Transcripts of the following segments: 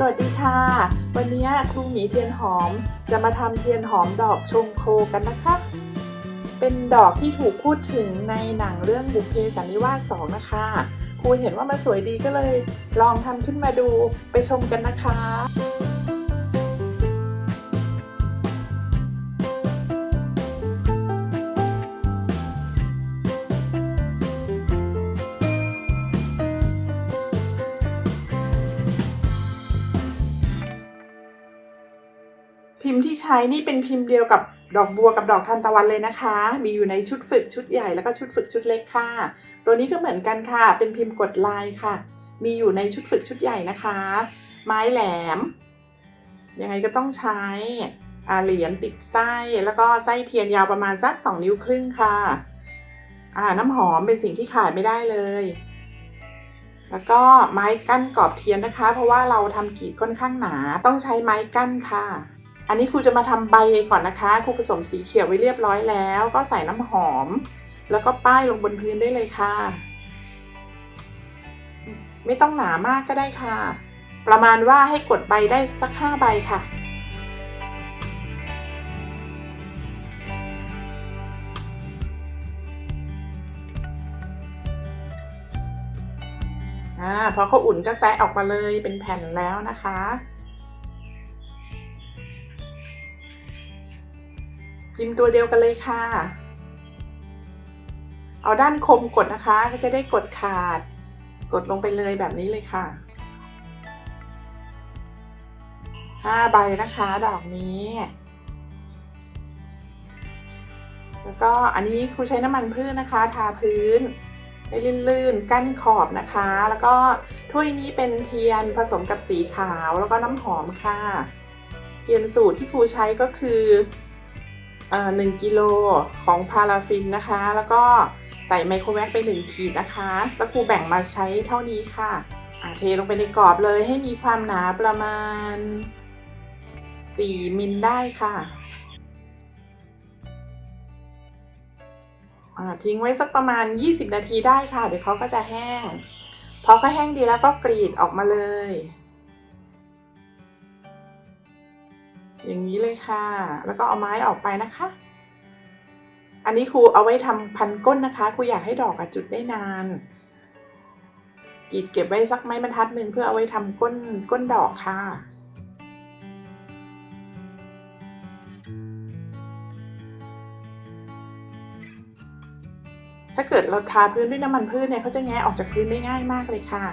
สวัสดีค่ะ วันนี้ครูหมีเทียนหอมจะมาทำเทียนหอมดอกชงโคกันนะคะ เป็นดอกที่ถูกพูดถึงในหนังเรื่องบุพเพสันนิวาส 2 นะคะ ครูเห็นว่ามันสวยดีก็เลยลองทำขึ้นมาดูไปชมกันนะคะ ใช้นี่เป็นพิมพ์เดียวกับดอกบัวกับดอกทานตะวันเลยนะคะ มีอยู่ในชุดฝึกชุดใหญ่แล้วก็ชุดฝึกชุดเล็กค่ะ ตัวนี้ก็เหมือนกันค่ะ เป็นพิมพ์กดลายค่ะ มีอยู่ในชุดฝึกชุดใหญ่นะคะ ไม้แหลม ยังไงก็ต้องใช้เหรียญติดไส้แล้วก็ไส้เทียนยาวประมาณสัก 2 นิ้วครึ่งค่ะอ่าน้ำหอมเป็นสิ่งที่ขาดไม่ได้เลย แล้วก็ไม้กั้นกรอบเทียนนะคะ เพราะว่าเราทำกรีบค่อนข้างหนาต้องใช้ไม้กั้นค่ะ อันนี้ครูจะมาทำใบก่อนนะคะ ครูผสมสีเขียวไว้เรียบร้อยแล้ว ก็ใส่น้ำหอม แล้วก็ป้ายลงบนพื้นได้เลยค่ะ ไม่ต้องหนามากก็ได้ค่ะ ประมาณว่าให้กดใบได้สักห้าใบค่ะอ่าพอเขาอุ่นก็แซะออกมาเลยเป็นแผ่นแล้วนะคะ พิมพ์ตัวเดียวกันเลยค่ะ เอาด้านคมกดนะคะก็จะได้กดขาด กดลงไปเลยแบบนี้เลยค่ะห้าใบนะคะดอกนี้ แล้วก็อันนี้ครูใช้น้ำมันพืชนะคะ ทาพื้นให้ลื่นๆ กั้นขอบนะคะ แล้วก็ถ้วยนี้เป็นเทียนผสมกับสีขาวแล้วก็น้ำหอมค่ะ เทียนสูตรที่ครูใช้ก็คือ หนึ่งกิโลของพาราฟินนะคะ แล้วก็ใส่ไมโครเวฟไปหนึ่งขีดนะคะ แล้วครูแบ่งมาใช้เท่านี้ค่ะเทลงไปในกรอบเลยให้มีความหนาประมาณ 4 มิลได้ค่ะทิ้งไว้สักประมาณ 20 นาทีได้ค่ะ เดี๋ยวเขาก็จะแห้ง พอเขาแห้งดีแล้วก็กรีดออกมาเลย อย่างนี้เลยค่ะ แล้วก็เอาไม้ออกไปนะคะ อันนี้ครูเอาไว้ทำพันก้นนะคะครูอยากให้ดอกอะจุดได้นานกีดเก็บไว้สักไม้บรรทัดหนึ่งเพื่อเอาไว้ทำก้นก้นดอกค่ะถ้าเกิดเราทาพื้นด้วยน้ำมันพืชเนี่ยเขาจะแงะออกจากพื้นได้ง่ายมากเลยค่ะ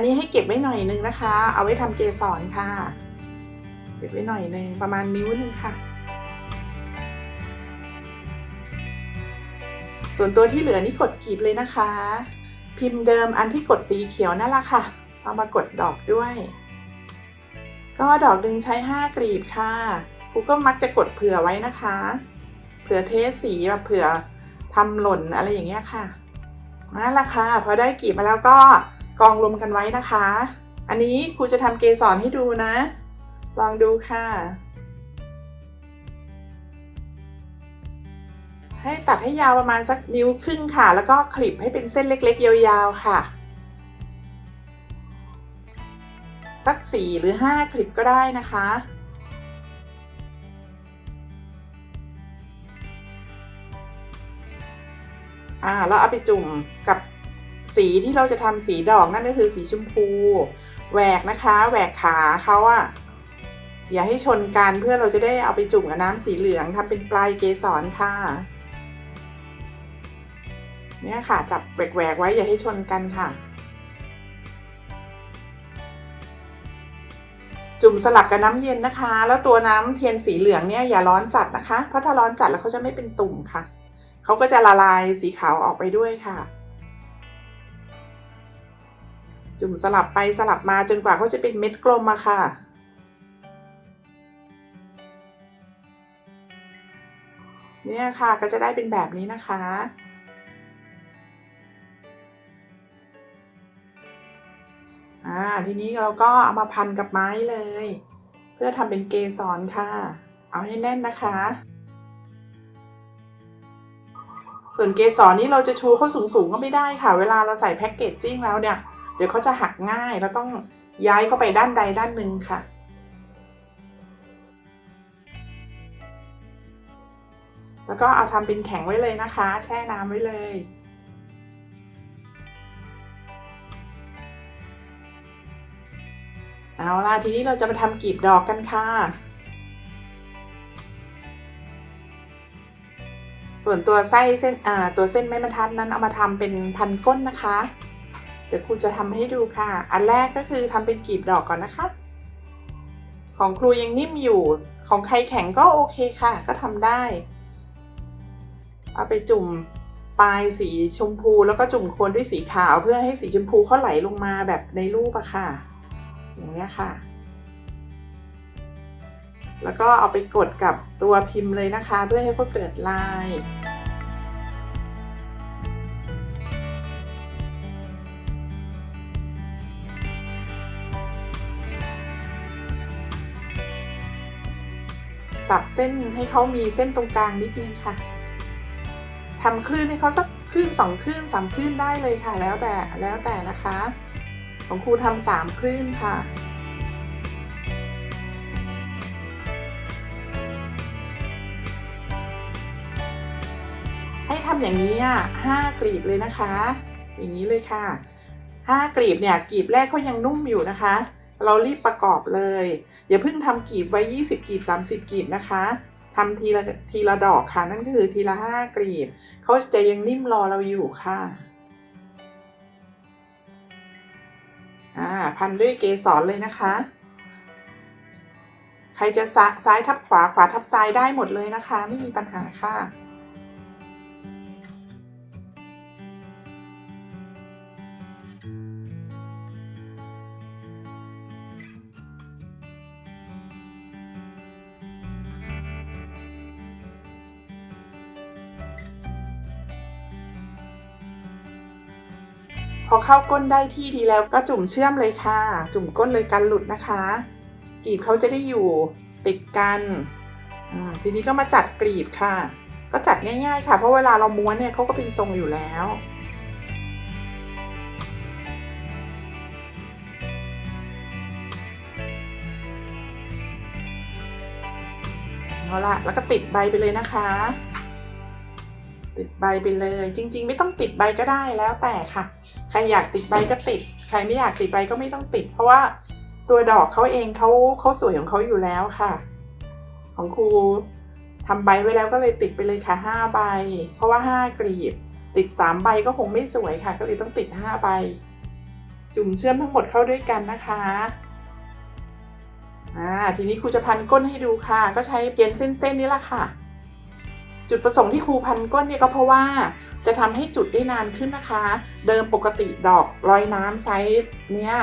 นนี้ให้เก็บไว้หน่อยนึงนะคะ เอาไว้ทำเกสรค่ะ เก็บไว้หน่อยนึงประมาณนิ้วนึงค่ะ ส่วนตัวที่เหลือนี่กดกรีบเลยนะคะ พิมพ์เดิมอันที่กดสีเขียวนั่นแหละค่ะ เอามากดดอกด้วย ก็ดอกหนึงใช้ 5 กลีบค่ะครูก็มักจะกดเผื่อไว้นะคะ เผื่อเทสสีแบบเผื่อทำหล่นอะไรอย่างเงี้ยค่ะนั่นแหละค่ะพอได้กลีบมาแล้วก็ กองรวมกันไว้นะคะ อันนี้ครูจะทำเกสรให้ดูนะ ลองดูค่ะ ให้ตัดให้ยาวประมาณสักนิ้วครึ่งค่ะ แล้วก็คลิปให้เป็นเส้นเล็ก ๆ ยาวๆค่ะ สักสี่หรือห้าคลิปก็ได้นะคะอ่าแล้วเอาไปจุ่มกับ สีที่เราจะทำสีดอกนั่นก็คือสีชมพูแหวกนะคะ แหวกขาเขาอะอย่าให้ชนกันเพื่อเราจะได้เอาไปจุ่มกับน้ำสีเหลืองทำเป็นปลายเกสรค่ะ เนี่ยค่ะ จับแหวกๆไว้อย่าให้ชนกันค่ะ จุ่มสลับกับน้ำเย็นนะคะ แล้วตัวน้ำเทียนสีเหลืองเนี่ยอย่าร้อนจัดนะคะ เพราะถ้าร้อนจัดแล้วเขาจะไม่เป็นตุ่มค่ะ เขาก็จะละลายสีขาวออกไปด้วยค่ะ จุ่มสลับไปสลับมาจนกว่าเขาจะเป็นเม็ดกลมอะค่ะ เนี่ยค่ะก็จะได้เป็นแบบนี้นะคะอ่าทีนี้เราก็เอามาพันกับไม้เลย เพื่อทำเป็นเกสรค่ะ เอาให้แน่นนะคะ ส่วนเกสรนี้เราจะชูเขาสูงๆก็ไม่ได้ค่ะ เวลาเราใส่แพ็กเกจจิ้งแล้วเนี่ย ดี๋ยวเขาจะหักง่ายเราต้องย้ายเข้าไปด้านใดด้านหนึ่งค่ะ แล้วก็เอาทำเป็นแข็งไว้เลยนะคะ แช่น้ำไว้เลย เอาล่ะทีนี้เราจะมาทำกลีบดอกกันค่ะ ส่วนตัวไส้เส้นตัวเส้นไม้บรรทัดนั้นเอามาทำเป็นพันก้นนะคะ เดี๋ยวครูจะทำให้ดูค่ะ อันแรกก็คือทำเป็นกลีบดอกก่อนนะคะ ของครูยังนิ่มอยู่ ของใครแข็งก็โอเคค่ะ ก็ทำได้ เอาไปจุ่มปลายสีชมพูแล้วก็จุ่มโคนด้วยสีขาวเพื่อให้สีชมพูเขาไหลลงมาแบบในรูปอะค่ะ อย่างนี้ยค่ะ แล้วก็เอาไปกดกับตัวพิมพ์เลยนะคะ เพื่อให้เขาเกิดลาย สับเส้นให้เขามีเส้นตรงกลางนิดนึงค่ะทำคลื่นให้เขาสักคลื่นสองคลื่นสามคลื่นได้เลยค่ะ แล้วแต่แล้วแต่นะคะ ของครูทำสามคลื่นค่ะให้ทำอย่างนี้อะห้ากลีบเลยนะคะ อย่างนี้เลยค่ะห้ากลีบเนี่ยกลีบแรกเขายังนุ่มอยู่นะคะ เรารีบประกอบเลย อย่าเพิ่งทำกลีบไว้ 20กลีบ 30กลีบนะคะทำทีละทีละดอกค่ะ นั่นคือทีละห้ากลีบเขาจะยังนิ่มรอเราอยู่ค่ะอ่าพันด้วยเกสรเลยนะคะ ใครจะซ้ายทับขวาขวาทับซ้ายได้หมดเลยนะคะ ไม่มีปัญหาค่ะ พอเข้าก้นได้ที่ดีแล้วก็จุ่มเชื่อมเลยค่ะ จุ่มก้นเลยกันหลุดนะคะกลีบเขาจะได้อยู่ติดกันทีนี้ก็มาจัดกลีบค่ะ ก็จัดง่าย ๆ ค่ะ เพราะเวลาเราม้วนเนี่ยเขาก็เป็นทรงอยู่แล้วเอาละแล้วก็ติดใบไปเลยนะคะ ติดใบไปเลย จริง ๆ ไม่ต้องติดใบก็ได้แล้วแต่ค่ะ ใครอยากติดใบก็ติด ใครไม่อยากติดใบก็ไม่ต้องติด เพราะว่าตัวดอกเขาเองเขาเขาสวยของเขาอยู่แล้วค่ะ ของครูทำใบไว้แล้วก็เลยติดไปเลยค่ะห้าใบ เพราะว่าห้ากลีบ ติดสามใบก็คงไม่สวยค่ะ ก็เลยต้องติดห้าใบ จุ่มเชื่อมทั้งหมดเข้าด้วยกันนะคะอ่าทีนี้ครูจะพันก้นให้ดูค่ะ ก็ใช้เพียนเส้นๆนี่แหละค่ะ จุดประสงค์ที่ครูพันก้นเนี่ยก็เพราะว่าจะทำให้จุดได้นานขึ้นนะคะ เดิมปกติดอกลอยน้ำไซส์เนี้ย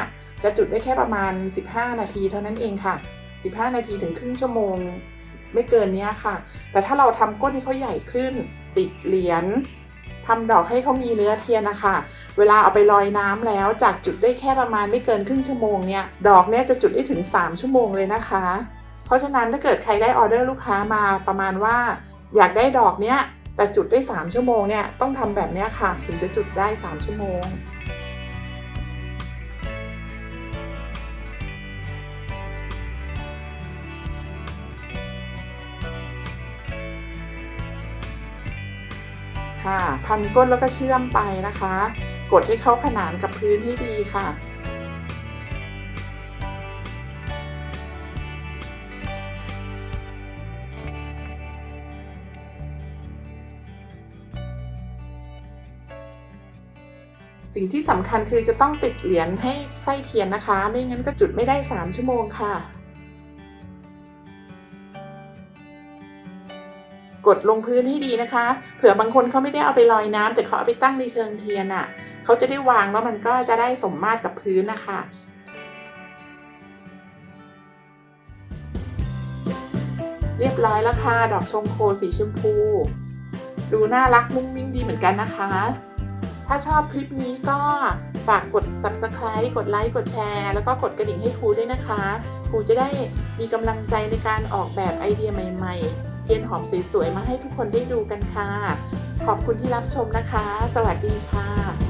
จะจุดได้แค่ประมาณ 15 นาทีเท่านั้นเองค่ะ 15 นาทีถึงครึ่งชั่วโมงไม่เกินเนี้ยค่ะ แต่ถ้าเราทำก้นให้เขาใหญ่ขึ้น ติดเหรียญทำดอกให้เขามีเนื้อเทียนนะคะ เวลาเอาไปลอยน้ำแล้วจากจุดได้แค่ประมาณไม่เกินครึ่งชั่วโมงเนี่ย ดอกเนี้ยจะจุดได้ถึง 3 ชั่วโมงเลยนะคะ เพราะฉะนั้นถ้าเกิดใครได้ออเดอร์ลูกค้ามาประมาณว่า อยากได้ดอกเนี้ยแต่จุดได้ 3 ชั่วโมงเนี่ยต้องทำแบบนี้ค่ะ ถึงจะจุดได้ 3 ชั่วโมง ค่ะ พันก้นแล้วก็เชื่อมไปนะคะ กดให้เข้าขนานกับพื้นให้ดีค่ะ สิ่งที่สำคัญคือจะต้องติดเหรียญให้ไส้เทียนนะคะ ไม่งั้นก็จุดไม่ได้ 3 ชั่วโมงค่ะ กดลงพื้นให้ดีนะคะ เผื่อบางคนเขาไม่ได้เอาไปลอยน้ำแต่เขาเอาไปตั้งในเชิงเทียนอะ่ะเขาจะได้วางแล้วมันก็จะได้สมมาตรกับพื้นนะคะเรียบร้อยแล้วค่ะ ดอกชงโคสีชมพู ดูน่ารักมุ้งมิ้งดีเหมือนกันนะคะ ถ้าชอบคลิปนี้ก็ฝากกด subscribe กดไลค์ กดแชร์ แล้วก็กดกระดิ่งให้ครูด้วยนะคะ ครูจะได้มีกำลังใจในการออกแบบไอเดียใหม่ๆทียนหอมสวยๆ มาให้ทุกคนได้ดูกันค่ะ ขอบคุณที่รับชมนะคะ สวัสดีค่ะ